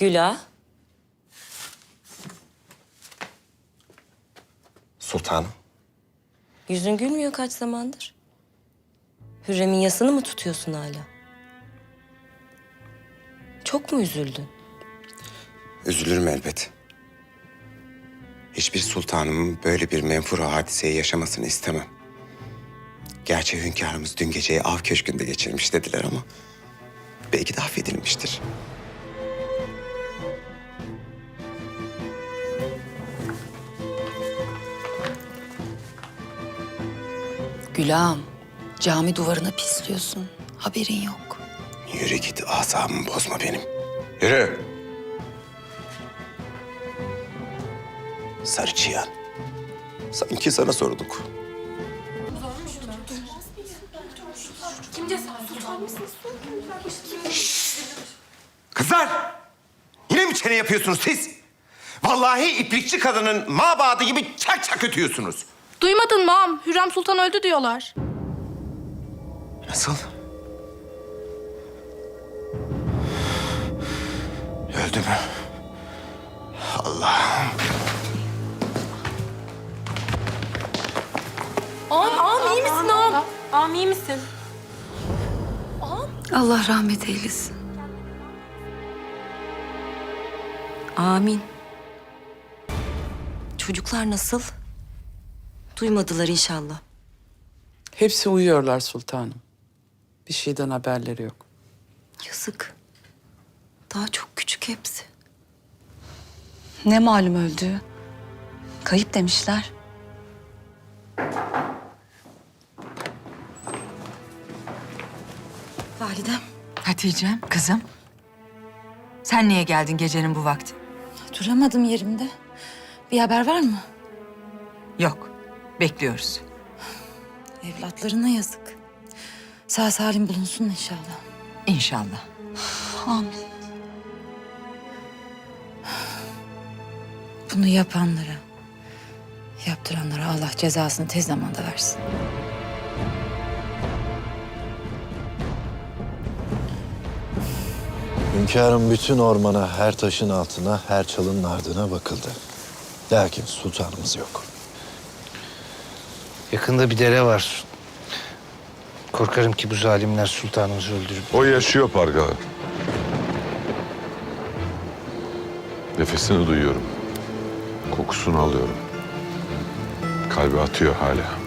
Güla. Sultanım. Yüzün gülmüyor kaç zamandır. Hürrem'in yasını mı tutuyorsun hala? Çok mu üzüldün? Üzülürüm elbet. Hiçbir sultanımın böyle bir menfur hadiseyi yaşamasını istemem. Gerçi hünkârımız dün geceyi av köşkünde geçirmiş dediler ama... ...belki de affedilmiştir. Gülağım, cami duvarına pisliyorsun. Haberin yok. Yürü git asabımı bozma benim. Yürü. Sarı. Sanki sana sorduk. Kızlar! Yine mi çene yapıyorsunuz siz? Vallahi iplikçi kadının mabadı gibi çak çak ötüyorsunuz. Duymadın mı ağam? Hürrem Sultan öldü diyorlar. Nasıl? Öldü mü? Allah'ım. Ağam, ağam iyi misin ağam? Ağam iyi misin? Allah rahmet eylesin. Amin. Çocuklar nasıl? Duymadılar inşallah. Hepsi uyuyorlar sultanım. Bir şeyden haberleri yok. Yazık. Daha çok küçük hepsi. Ne malum öldüğü. Kayıp demişler. Validem. Hatice'm, kızım. Sen niye geldin gecenin bu vakti? Duramadım yerimde. Bir haber var mı? Yok, bekliyoruz. Evlatlarına yazık. Sağ salim bulunsun inşallah. İnşallah. Amin. Bunu yapanlara, yaptıranlara Allah cezasını tez zamanda versin. Hünkârın bütün ormana, her taşın altına, her çalının ardına bakıldı. Lakin sultanımız yok. Yakında bir dere var. Korkarım ki bu zalimler sultanımızı öldürüp O yaşıyor Pargalı. Nefesini duyuyorum. Kokusunu alıyorum. Kalbi atıyor hala.